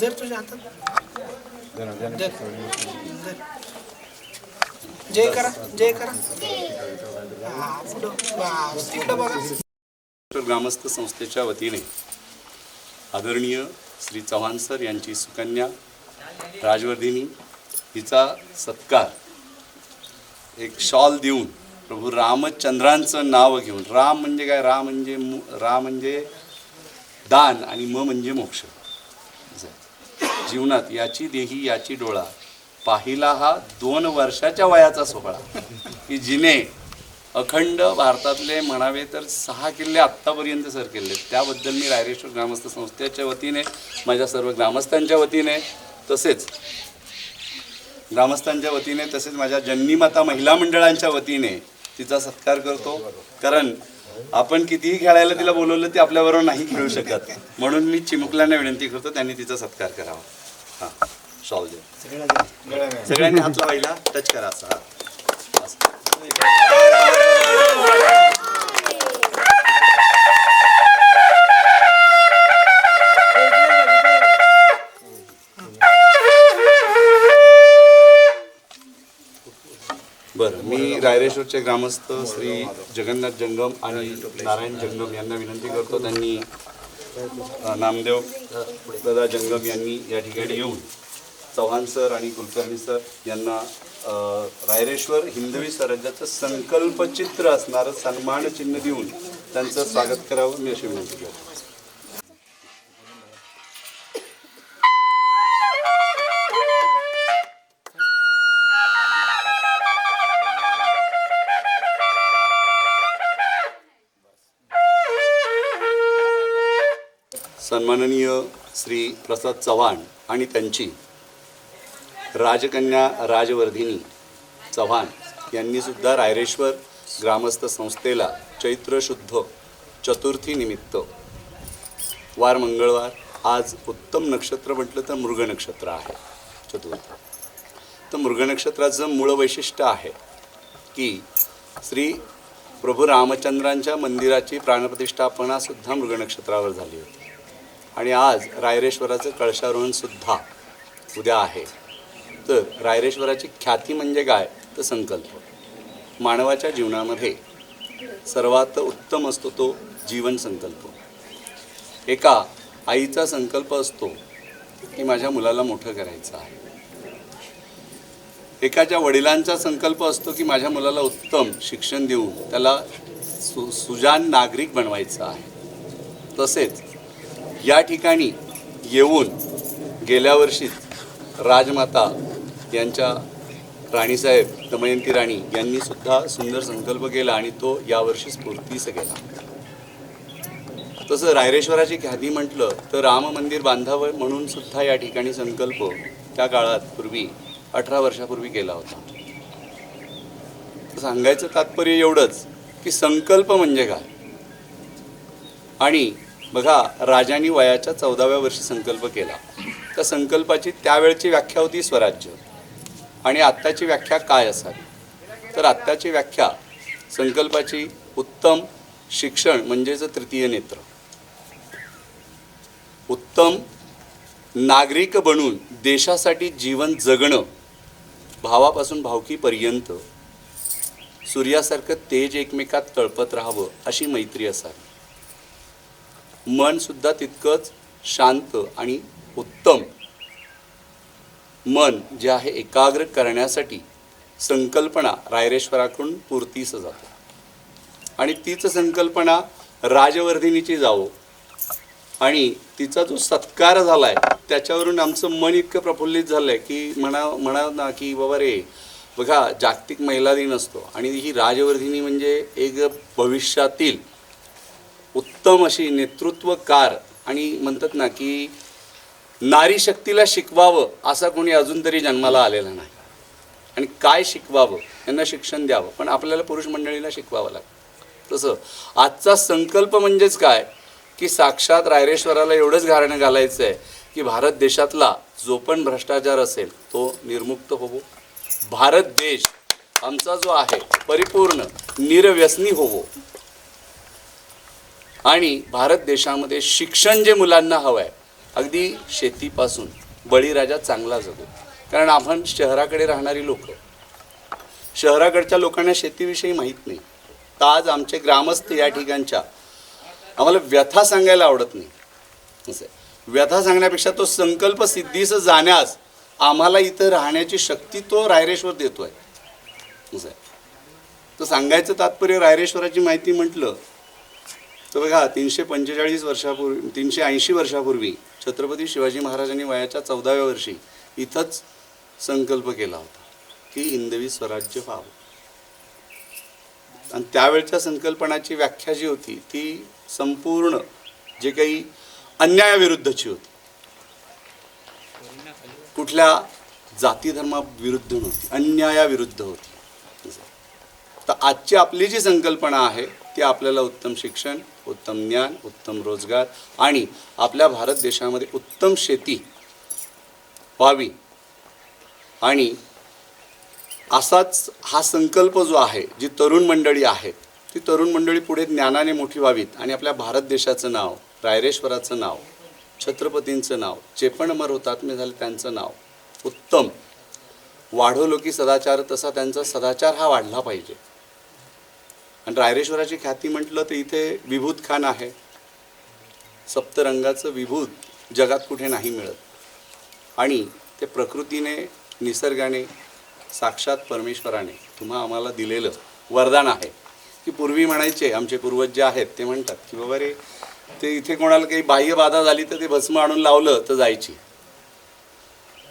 धर तुझ्या हातात धर. धर. जय करा जय करा. हा पुढं. बस तिकडं बघा. महाराष्ट्र ग्रामस्थ संस्थेच्या वतीने आदरणीय श्री चव्हाण सर यांची सुकन्या राजवर्धिनी हिचा सत्कार. एक शॉल देऊन प्रभू रामचंद्रांचं नाव घेऊन राम म्हणजे काय? राम म्हणजे राम म्हणजे दान आणि म म्हणजे मोक्ष. जीवनात याची देही याची डोळा. पाहिला हा दोन वर्षाच्या वयाचा सोहळा. की जिने अखंड भारतातले म्हणावे तर सहा किल्ले आत्तापर्यंत सर केले. त्याबद्दल मी रायरेश्वर ग्रामस्थ संस्थेच्या वतीने माझ्या सर्व ग्रामस्थांच्या वतीने तसेच ग्रामस्थांच्या वतीने तसेच माझ्या जन्नीमाता महिला मंडळांच्या वतीने तिचा सत्कार करतो. कारण आपण कितीही खेळायला तिला बोलवलं ती आपल्याबरोबर नाही खेळू शकत. म्हणून मी चिमुकल्यांना विनंती करतो त्यांनी तिचा सत्कार करावा. हा शॉल दे. सगळ्यांनी हात लावायला टच करा असा हा असं. बरं मी ग्रामस्थ श्री जगन्नाथ जंगम आणि नारायण जंगम यांना विनंती करतो त्यांनी नामदेव दादा जंगम यांनी या ठिकाणी येऊन चव्हाण सर आणि कुलकर्णी सर यांना रायरेश्वर हिंदवी स्वराज्याचं संकल्पचित्र असणारं सन्मान चिन्ह देऊन त्यांचं स्वागत करावं मी अशी विनंती करतो. माननीय श्री प्रसाद चव्हाण आणि त्यांची राजकन्या राजवर्धिनी चव्हाण यांनीसुद्धा रायरेश्वर ग्रामस्थ संस्थेला चैत्र शुद्ध चतुर्थीनिमित्त वार मंगळवार आज उत्तम नक्षत्र म्हटलं तर मृग नक्षत्र आहे चतुर्थ. तर मृग नक्षत्राचं मूळ वैशिष्ट्य आहे की श्री प्रभू रामचंद्रांच्या मंदिराची प्राणप्रतिष्ठापनासुद्धा मृगनक्षत्रावर मृग नक्षत्रावर झाली होती. आणि आज रायरेश्वराचं कळशारोहणसुद्धा उद्या आहे. तर रायरेश्वराची ख्याती म्हणजे काय? तर संकल्प. मानवाच्या जीवनामध्ये सर्वात उत्तम असतो तो जीवन संकल्प. एका आईचा संकल्प असतो की माझ्या मुलाला मोठं करायचं आहे. एकाच्या वडिलांचा संकल्प असतो की माझ्या मुलाला उत्तम शिक्षण देऊन त्याला सु सुजान नागरिक बनवायचं आहे. तसेच या ठिकाणी येऊन गेल्या वर्षीच राजमाता यांच्या राणीसाहेब दमयंती राणी यांनी सुद्धा सुंदर संकल्प केला आणि तो यावर्षी स्फूर्तीस गेला. तसं रायरेश्वराची ख्याती म्हटलं तर राम मंदिर बांधावं म्हणून सुद्धा या ठिकाणी संकल्प त्या काळात पूर्वी अठरा वर्षापूर्वी केला होता. सांगायचं तात्पर्य एवढंच की संकल्प म्हणजे काय? आणि बघा राजांनी वयाच्या चौदाव्या वर्षी संकल्प केला. त्या संकल्पाची त्यावेळची व्याख्या होती स्वराज्य. आणि आत्ताची व्याख्या काय असावी? तर आत्ताची व्याख्या संकल्पाची उत्तम शिक्षण म्हणजेच तृतीय नेत्र. उत्तम नागरिक बनून देशासाठी जीवन जगणं भावापासून भावकीपर्यंत सूर्यासारखं तेज एकमेकात तळपत राहावं अशी मैत्री असावी. मनसुद्धा तितकंच शांत आणि उत्तम. मन जे आहे एकाग्र करण्यासाठी संकल्पना रायरेश्वराकडून पूर्तीस जाते. आणि तीच संकल्पना राजवर्धिनीची जावो. आणि तिचा जो सत्कार झाला आहे त्याच्यावरून आमचं मन इतकं प्रफुल्लित झालं आहे की म्हणा म्हणा ना की बाबा रे बघा जागतिक महिला दिन असतो. आणि ही राजवर्धिनी म्हणजे एक भविष्यातील उत्तम अशी नेतृत्वकार आणि म्हणतात ना की नारी शक्तीला शिकवावं असा कोणी अजून तरी जन्माला आलेला नाही. आणि काय शिकवावं? यांना शिक्षण द्यावं. पण आपल्याला पुरुष मंडळीला शिकवावं लागतं. तसं आजचा संकल्प म्हणजेच काय? की साक्षात रायरेश्वराला एवढंच घालणं घालायचं आहे की भारत देशातला जो पण भ्रष्टाचार असेल तो निर्मुक्त होवो. भारत देश आमचा जो आहे परिपूर्ण निरव्यसनी होवो. आणि भारत देशामध्ये शिक्षण जे मुलांना हवं आहे अगदी शेतीपासून बळीराजा चांगला जगो कारण आपण शहराकडे राहणारी लोक शहराकडच्या लोकांना शेतीविषयी माहीत नाही तर आज आमचे ग्रामस्थ या ठिकाणच्या आम्हाला व्यथा सांगायला आवडत नाही असं आहे. व्यथा सांगण्यापेक्षा तो संकल्प सिद्धीस जाण्यास आम्हाला इथं राहण्याची शक्ती तो रायरेश्वर देतो आहे असं आहे. तर सांगायचं तात्पर्य रायरेश्वराची माहिती म्हटलं तर बघा तीनशे पंचेचाळीस वर्षापूर्वी तीनशे ऐंशी वर्षापूर्वी छत्रपती शिवाजी महाराजांनी वयाच्या चौदाव्या वर्षी इथंच संकल्प केला होता की हिंदवी स्वराज्य व्हावं. आणि त्यावेळच्या संकल्पनाची व्याख्या जी होती ती संपूर्ण जे काही अन्यायाविरुद्धची होती. कुठल्या जाती धर्माविरुद्ध नव्हती अन्यायाविरुद्ध होती. तर आजची आपली जी संकल्पना आहे ती आपल्याला उत्तम शिक्षण उत्तम ज्ञान उत्तम रोजगार आणि आपल्या भारत देशामध्ये उत्तम शेती व्हावी. आणि असाच हा संकल्प जो आहे जी तरुण मंडळी आहेत ती तरुण मंडळी पुढे ज्ञानाने मोठी व्हावीत आणि आपल्या भारत देशाचं नाव रायरेश्वराचं नाव छत्रपतींचं नाव जे पण अमर हुतात्मे झाले त्यांचं नाव उत्तम. वाढवलो की सदाचार तसा त्यांचा सदाचार हा वाढला पाहिजे. आणि रायरेश्वराची ख्याती म्हटलं तर इथे विभूत खान आहे. सप्तरंगाचं विभूत जगात कुठे नाही मिळत. आणि ते प्रकृतीने निसर्गाने साक्षात परमेश्वराने तुम्हा आम्हाला दिलेलं वरदान आहे. की पूर्वी म्हणायचे आमचे पूर्वज जे आहेत ते म्हणतात की बाबा रे ते इथे कोणाला काही बाह्य बाधा झाली तर ते भस्म आणून लावलं तर जायची.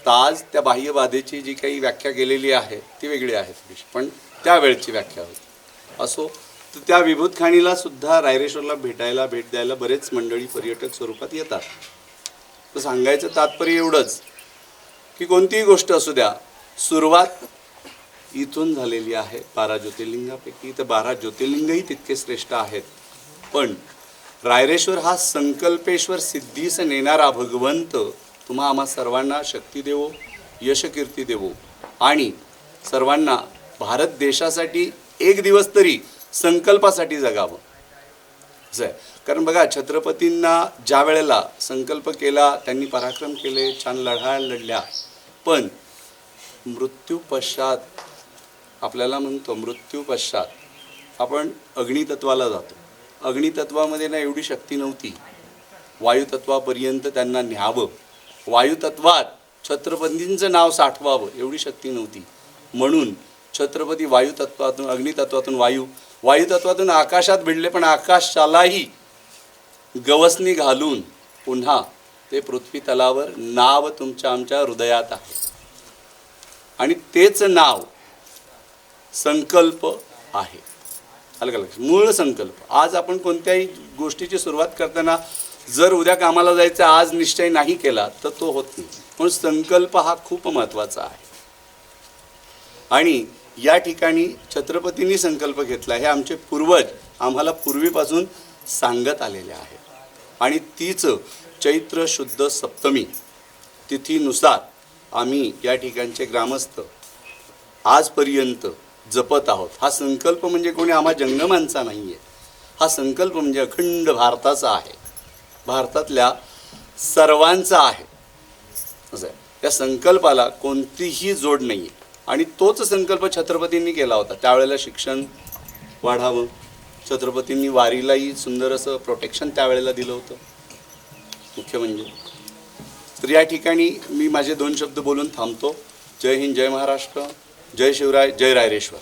तर आज त्या बाह्य बाधेची जी काही व्याख्या केलेली आहे ती वेगळी आहे. पण त्यावेळची व्याख्या होती. असो तर त्या विभूतखाणीला सुद्धा रायरेश्वरला भेटायला भेट द्यायला बरेच मंडळी पर्यटक स्वरूपात येतात. तर सांगायचं तात्पर्य एवढंच की कोणतीही गोष्ट असू द्या सुरुवात इथून झालेली आहे. बारा ज्योतिर्लिंगापैकी तर बारा ज्योतिर्लिंगही तितके श्रेष्ठ आहेत. पण रायरेश्वर हा संकल्पेश्वर सिद्धीस नेणारा भगवंत तुम्हा आम्हा सर्वांना शक्ती देवो यशकीर्ती देवो. आणि सर्वांना भारत देशासाठी एक दिवस तरी संकल्पासाठी जगावं. असं आहे कारण बघा छत्रपतींना ज्या वेळेला संकल्प केला त्यांनी पराक्रम केले छान लढा लढल्या. पण मृत्यू पश्चात आपल्याला म्हणतो मृत्यू पश्चात आपण अग्नितत्वाला जातो. अग्नितत्वामध्ये ना एवढी शक्ती नव्हती. वायुतत्वापर्यंत त्यांना न्यावं. वायुतत्वात छत्रपतींचं नाव साठवावं एवढी शक्ती नव्हती. म्हणून छत्रपती वायुतत्वातून अग्नितत्वातून वायू. वायुतत्वातून आकाशात भिडले पण आकाशालाही गवसनी घालून पुन्हा ते पृथ्वी तलावर नाव तुमच्या आमच्या हृदयात आहे. आणि तेच नाव संकल्प आहे. अलग अलग मूळ संकल्प. आज आपण कोणत्याही गोष्टीची सुरुवात करताना जर उद्या कामाला जायचं आज निश्चय नाही केला तर तो होत नाही. म्हणून संकल्प हा खूप महत्त्वाचा आहे. आणि या ठिकाणी छत्रपतींनी संकल्प घेतला हे आमचे पूर्वज आम्हाला पूर्वीपासून सांगत आलेले आहे आणि तीच चैत्र शुद्ध सप्तमी तिथीनुसार आम्ही या ठिकाणचे ग्रामस्थ आजपर्यंत जपत आहोत. हा संकल्प म्हणजे कोणी आम्हा जंगमांचा नाही आहे हा संकल्प म्हणजे अखंड भारताचा आहे. भारतातल्या सर्वांचा आहे. असं आहे. त्या संकल्पाला कोणतीही जोड नाही आहे आणि तोच संकल्प छत्रपतींनी केला होता. त्यावेळेला शिक्षण वाढावं. छत्रपतींनी वारीलाही सुंदर असं प्रोटेक्शन त्यावेळेला दिलं होतं. मुख्य म्हणजे. तर या ठिकाणी मी माझे दोन शब्द बोलून थांबतो. जय हिंद जय महाराष्ट्र. जय शिवराय जय रायरेश्वर.